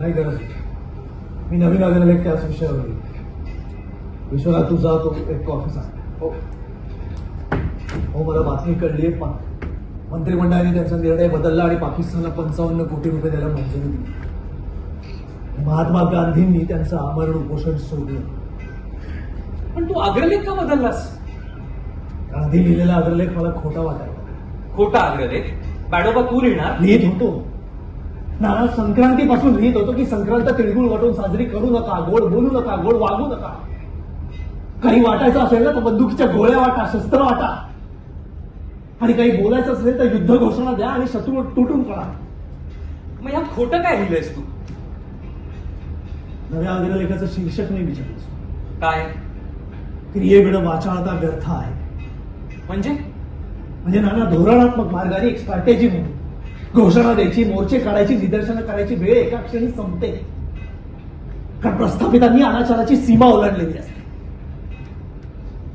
नाही गरज मी नवीन आलेला एक त्याच विषयावर. विश्वनाथ तू जा तो एक कॉफी सांग. हो. हो मला बातमी कळली आहे पा मंत्रिमंडळाने त्यांचा निर्णय बदलला आणि पाकिस्तानला पंचावन्न कोटी रुपये द्यायला मंजुरी दिली. महात्मा गांधींनी त्यांचं आमरण उपोषण सोडलं पण तू अग्रलेख का बदललास? गांधी लिहिलेला अग्रलेख मला खोटा वाटायला खोटा अग्रलेख? बॅडोबा तू लिहिणार? लिहित. होतो नाना संक्रांतीपासून लिहित होतो की संक्रांत तिळगुळ वाटून साजरी करू नका गोड बोलू नका गोड वागू नका. काही वाटायचं असेल ना तर बंदुकीच्या गोळ्या वाटा शस्त्र वाटा. आणि काही बोलायचं असेल तर युद्ध घोषणा द्या आणि शत्रू तुटून पडा. मग ह्या खोटं काय लिहिलंयस तू? नव्या अग्रलेखाचं शीर्षक नाही विचारलं काय? क्रियेविणं वाचाळता व्यर्थ आहे. म्हणजे? म्हणजे नाना धोरणात्मक मार्गाने एक स्ट्रॅटेजी म्हणून घोषणा द्यायची मोर्चे काढायची निदर्शनं करायची वेळ एका क्षणी संपते. कारण प्रस्थापितांनी अनाचाराची सीमा ओलांडलेली असते.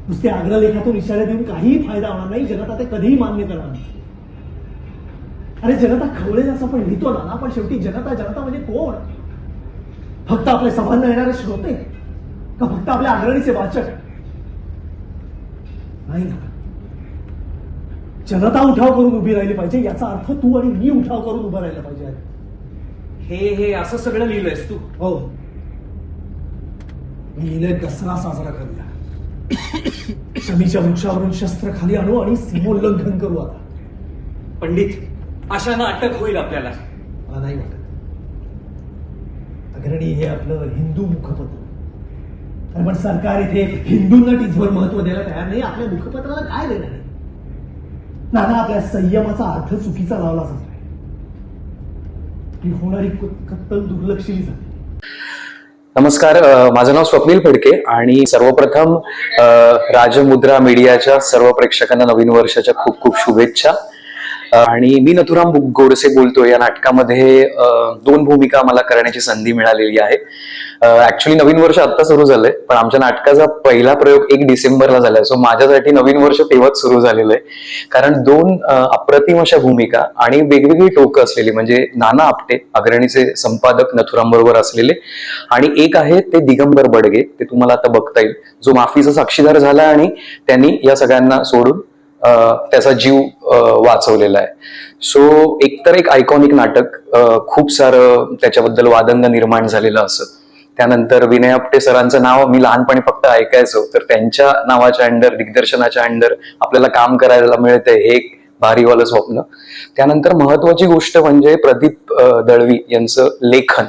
नुसते आग्रलेखातून इशारे देऊन काहीही फायदा होणार नाही जनता ते कधीही मान्य करणार नाही. अरे जनता खवळेल असं आपण लिहितो ना पण शेवटी जनता जनता म्हणजे कोण? फक्त आपले सभांना येणारे श्रोते? का फक्त आपल्या आग्रणीचे वाचक नाही ना. जनता उठाव करून उभी राहिली पाहिजे याचा अर्थ तू आणि मी उठाव करून उभं राहिलं पाहिजे हे हे असं सगळं लिहिलंयस तू? हो. मी लिहिलंय दसरा साजरा करूया. शमीच्या वृक्षावरून शस्त्र खाली आणू आणि सीमोल्लंघन करू आता. पंडित अशानं अटक होईल आपल्याला. मला नाही वाटत. अग्रणी हे आपलं हिंदू मुखपत्र. पण सरकार इथे हिंदूंना टिचभर महत्त्व द्यायला तयार नाही आपल्या मुखपत्राला काय देणार आहे नाना आपल्या संयमाचा अर्थ चुकीचा लावला जातो होणारी कत्तल दुर्लक्षिली जाते नमस्कार माझं नाव स्वप्नील फडके आणि सर्वप्रथम राजमुद्रा मीडियाच्या सर्व प्रेक्षकांना नवीन वर्षाच्या खूप खूप शुभेच्छा आणि मी नथुराम गोडसे बोलतोय. या नाटकामध्ये दोन भूमिका मला करण्याची संधी मिळालेली आहे. ऍक्च्युली नवीन वर्ष आता सुरू झालंय पण आमच्या नाटकाचा पहिला प्रयोग एक डिसेंबरला झालाय. सो माझ्यासाठी नवीन वर्ष तेव्हाच सुरू झालेलं आहे. कारण दोन अप्रतिम अशा भूमिका आणि वेगवेगळी टोकं असलेली म्हणजे नाना आपटे अग्रणीचे संपादक नथुराम बरोबर असलेले आणि एक आहे ते दिगंबर बडगे. ते तुम्हाला आता बघता येईल. जो माफीचा साक्षीदार झाला आणि त्यांनी या सगळ्यांना सोडून त्याचा जीव वाचवलेला आहे. सो एकतर एक आयकॉनिक नाटक खूप सारं त्याच्याबद्दल वादंग निर्माण झालेलं असं. त्यानंतर विनय आपटे सरांचं नाव मी लहानपणी फक्त ऐकायचो तर त्यांच्या नावाच्या अंडर दिग्दर्शनाच्या अंडर आपल्याला काम करायला मिळतंय हे एक भारीवालं स्वप्न. त्यानंतर महत्वाची गोष्ट म्हणजे प्रदीप दळवी यांचं लेखन.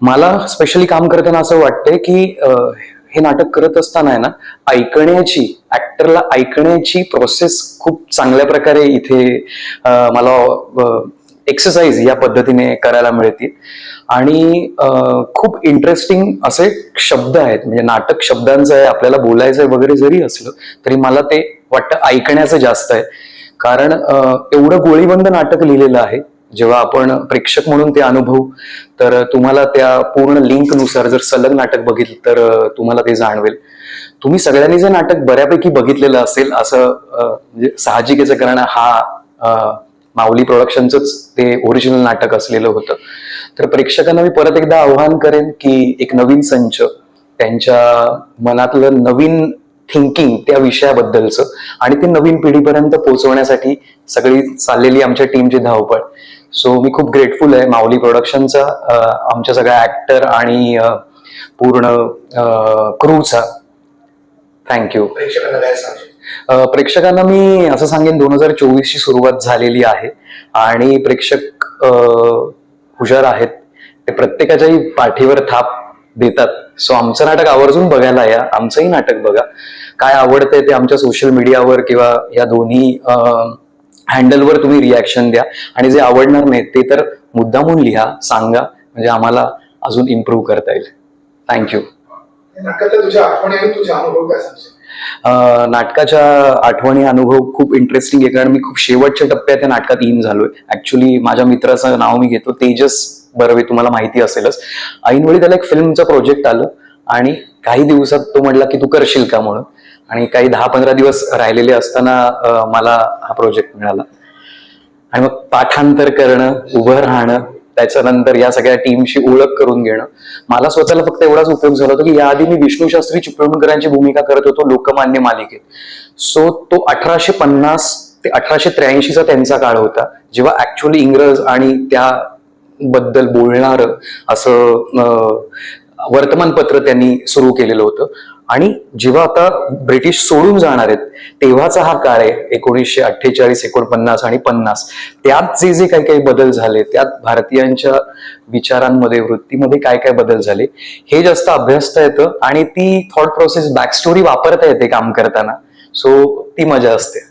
मला स्पेशली काम करताना असं वाटतंय की हे नाटक करत असताना आहे ना ऐकण्याची ऍक्टरला ऐकण्याची प्रोसेस खूप चांगल्या प्रकारे इथे मला एक्सरसाइज या पद्धतीने करायला मिळते. आणि खूप इंटरेस्टिंग असे शब्द आहेत. म्हणजे नाटक शब्दांचं आहे आपल्याला बोलायचं आहे वगैरे जरी असलं तरी मला ते वाटतं ऐकण्याचं जास्त आहे. कारण एवढं गोळीबंद नाटक लिहिलेलं आहे जेव्हा आपण प्रेक्षक म्हणून ते अनुभव तर तुम्हाला त्या पूर्ण लिंकनुसार जर सलग नाटक बघितलं तर तुम्हाला ते जाणवेल. तुम्ही सगळ्यांनी जे नाटक बऱ्यापैकी बघितलेलं असेल असं म्हणजे साहजिकच कारण हा माऊली प्रोडक्शनचंच ते ओरिजिनल नाटक असलेलं होतं. तर प्रेक्षकांना मी परत एकदा आव्हान करेन की एक नवीन संच त्यांच्या मनातलं नवीन थिंकिंग त्या विषयाबद्दलचं आणि ते नवीन पिढीपर्यंत पोहोचवण्यासाठी सगळी चाललेली आमच्या टीमची धावपळ. सो मी खूप ग्रेटफुल आहे माऊली प्रोडक्शनचा आमच्या सगळ्या ऍक्टर आणि पूर्ण क्रूचा थँक्यू प्रेक्षकांना मी असं सांगेन दोन हजार चोवीस ची सुरुवात झालेली आहे आणि प्रेक्षक हुशार आहेत. ते प्रत्येकाच्याही पाठीवर थाप देतात. सो आमचं नाटक आवर्जून बघायला या. आमचंही नाटक बघा. काय आवडतंय ते आमच्या सोशल मीडियावर किंवा या दोन्ही हँडलवर तुम्ही रिॲक्शन द्या. आणि जे आवडणार नाही ते तर मुद्दामून लिहा सांगा. म्हणजे आम्हाला अजून इम्प्रूव्ह करता येईल. थँक्यू नाटकाच्या आठवणी अनुभव खूप इंटरेस्टिंग आहे. कारण मी खूप शेवटच्या टप्प्यात या नाटकात इन झालोय. ऍक्च्युली माझ्या मित्राचं नाव मी घेतो तेजस बर्वे. तुम्हाला माहिती असेलच. ऐनवेळी त्याला एक फिल्मचं प्रोजेक्ट आलं. आणि काही दिवसात तो म्हटला की तू करशील का? म्हणून. आणि काही दहा पंधरा दिवस राहिलेले असताना मला हा प्रोजेक्ट मिळाला. आणि मग पाठांतर करणं उभं राहणं त्याच्यानंतर या सगळ्या टीमशी ओळख करून घेणं मला स्वतःला फक्त एवढाच उपयोग झाला होता की याआधी मी विष्णू शास्त्री चिपळूणकरांची भूमिका करत होतो लोकमान्य मालिकेत. सो तो अठराशे पन्नास ते अठराशे त्र्याऐंशीचा त्यांचा काळ होता जेव्हा ऍक्च्युअली इंग्रज आणि त्या बद्दल बोलणार असं वर्तमानपत्र त्यांनी सुरू केलेलं होतं. आणि जेव्हा आता ब्रिटिश सोडून जाणार आहेत तेव्हाचा हा काळ आहे एकोणीसशे अठ्ठेचाळीस एकोणपन्नास आणि पन्नास. त्यात जे जे काही काही बदल झाले त्यात भारतीयांच्या विचारांमध्ये वृत्तीमध्ये काय काय बदल झाले हे जास्त अभ्यासता येतं आणि ती थॉट प्रोसेस बॅक स्टोरी वापरता येते काम करताना. सो ती मजा असते.